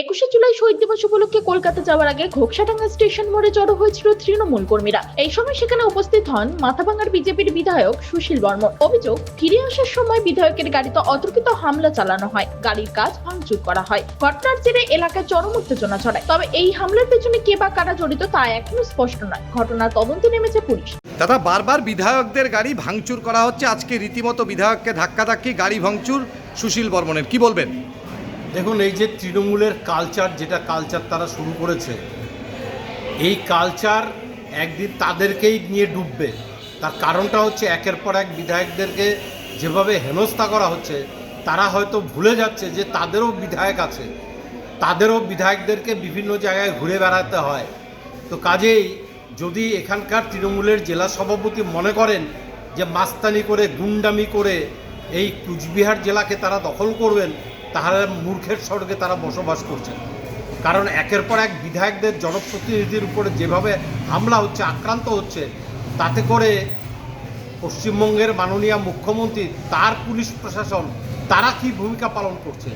একুশে জুলাই শহীদ দিবস উপলক্ষে কলকাতা যাওয়ার আগে ঘোকসাডাঙ্গা স্টেশন মোড়ে জড়ো হয়েছিল তৃণমূল কর্মীরা। এই সময় সেখানে উপস্থিত হন মাথাভাঙ্গার বিজেপির বিধায়ক সুশীল বর্মন। অভিযোগ, ফিরে আসার সময় বিধায়কের গাড়িতে অতর্কিত হামলা চালানো হয়। গাড়ির কাজ ভাঙচুর করা হয়। ঘটনার জেরে এলাকায় চরম উত্তেজনা ছড়ায়। তবে এই হামলার পেছনে কে বা কারা জড়িত তা এখনও স্পষ্ট নয়। ঘটনার তদন্তে নেমেছে পুলিশ। দাদা, বারবার বিধায়কদের গাড়ি ভাঙচুর করা হচ্ছে। আজকে রীতিমতো বিধায়ককে ধাক্কাধাক্কি গাড়ি ভাঙচুর সুশীল বর্মনের। কি বলবেন? দেখুন, এই যে তৃণমূলের কালচার যেটা কালচার তারা শুরু করেছে, এই কালচার একদিন তাদেরকেই নিয়ে ডুববে। তার কারণটা হচ্ছে, একের পর এক বিধায়কদেরকে যেভাবে হেনস্থা করা হচ্ছে, তারা হয়তো ভুলে যাচ্ছে যে তাদেরও বিধায়ক আছে। তাদেরও বিধায়কদেরকে বিভিন্ন জায়গায় ঘুরে বেড়াতে হয়। তো কাজেই যদি এখানকার তৃণমূলের জেলা সভাপতি মনে করেন যে মাস্তানি করে, গুন্ডামি করে এই কুচবিহার জেলাকে তারা দখল করবেন তাহলে মূর্খের স্বর্গে তারা বসবাস করছেন কারণ একের পর এক বিধায়কদের জনপ্রতিনিধির উপরে যেভাবে হামলা হচ্ছে, আক্রান্ত হচ্ছে, তাতে করে পশ্চিমবঙ্গের মাননীয় মুখ্যমন্ত্রী, তার পুলিশ প্রশাসন, তারা কি ভূমিকা পালন করছে?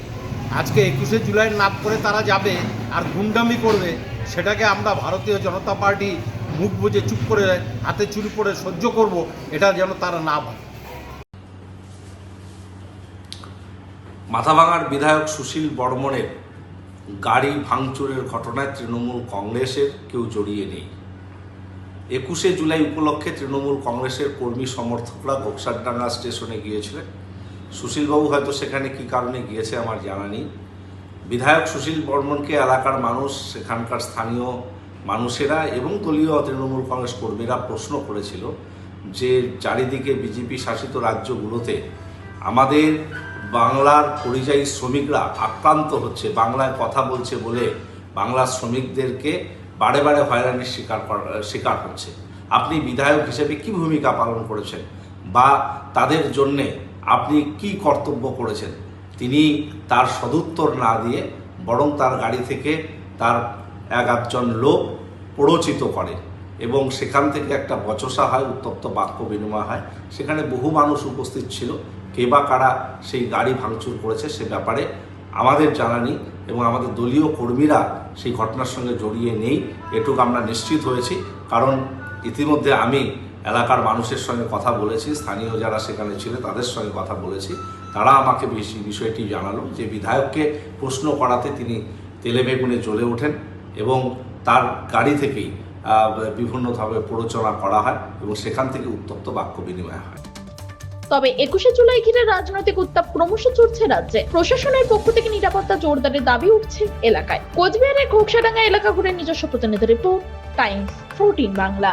আজকে একুশে জুলাইয়ের নাম করে তারা যাবে আর গুন্ডামি করবে, সেটাকে আমরা ভারতীয় জনতা পার্টি মুখ বুজে চুপ করে হাতে চুরি করে সহ্য করব, এটা যেন তারা না ভাবে। মাথাভাঙার বিধায়ক সুশীল বর্মনের গাড়ি ভাঙচুরের ঘটনায় তৃণমূল কংগ্রেসের কেউ জড়িয়ে নেই। একুশে জুলাই উপলক্ষে তৃণমূল কংগ্রেসের কর্মী সমর্থকরা ঘোকসারডাঙ্গা স্টেশনে গিয়েছিলেন। সুশীলবাবু হয়তো সেখানে কি কারণে গিয়েছে আমার জানা নেই। বিধায়ক সুশীল বর্মনকে এলাকার মানুষ, সেখানকার স্থানীয় মানুষেরা এবং দলীয় তৃণমূল কংগ্রেস কর্মীরা প্রশ্ন করেছিল যে, চারিদিকে বিজেপি শাসিত রাজ্যগুলোতে আমাদের বাংলার পরিযায়ী শ্রমিকরা আক্রান্ত হচ্ছে, বাংলায় কথা বলছে বলে বাংলার শ্রমিকদেরকে বারে বারে হয়রানির শিকার করা- শিকার হচ্ছে। আপনি বিধায়ক হিসেবে কি ভূমিকা পালন করেছেন? বা তাদের জন্যে আপনি কি কর্তব্য করেছেন? তিনি তার সদুত্তর না দিয়ে বরং তার গাড়ি থেকে তার এক আধজন লোক প্ররোচিত করে এবং সেখান থেকে একটা বচসা হয়, উত্তপ্ত বাক্য বিনিময় হয়। সেখানে বহু মানুষ উপস্থিত ছিল। কে বা কারা সেই গাড়ি ভাঙচুর করেছে সে ব্যাপারে আমাদের জানা নেই এবং আমাদের দলীয় কর্মীরা সেই ঘটনার সঙ্গে জড়িয়ে নেই। এটুকু আমরা নিশ্চিত হয়েছি। কারণ ইতিমধ্যে আমি এলাকার মানুষের সঙ্গে কথা বলেছি, স্থানীয় যারা সেখানে ছিল তাদের সঙ্গে কথা বলেছি। তারা আমাকে বেশি বিষয়টি জানালো যে বিধায়ককে প্রশ্ন করাতে তিনি তেলে বেগুনে জ্বলে ওঠেন এবং তার গাড়ি থেকেই বিভিন্নভাবে প্ররোচনা করা হয় এবং সেখান থেকে উত্তপ্ত বাক্য বিনিময় হয়। তবে একুশে জুলাই ঘিরে রাজনৈতিক উত্তাপ ক্রমশ চড়ছে রাজ্যে। প্রশাসনের পক্ষ থেকে নিরাপত্তা জোরদারের দাবি উঠছে এলাকায়। কোচবিহারের ঘোকসাডাঙ্গা এলাকা ঘুরে নিজস্ব প্রতিনিধি রিপোর্ট, টাইমস ফোরটিন বাংলা।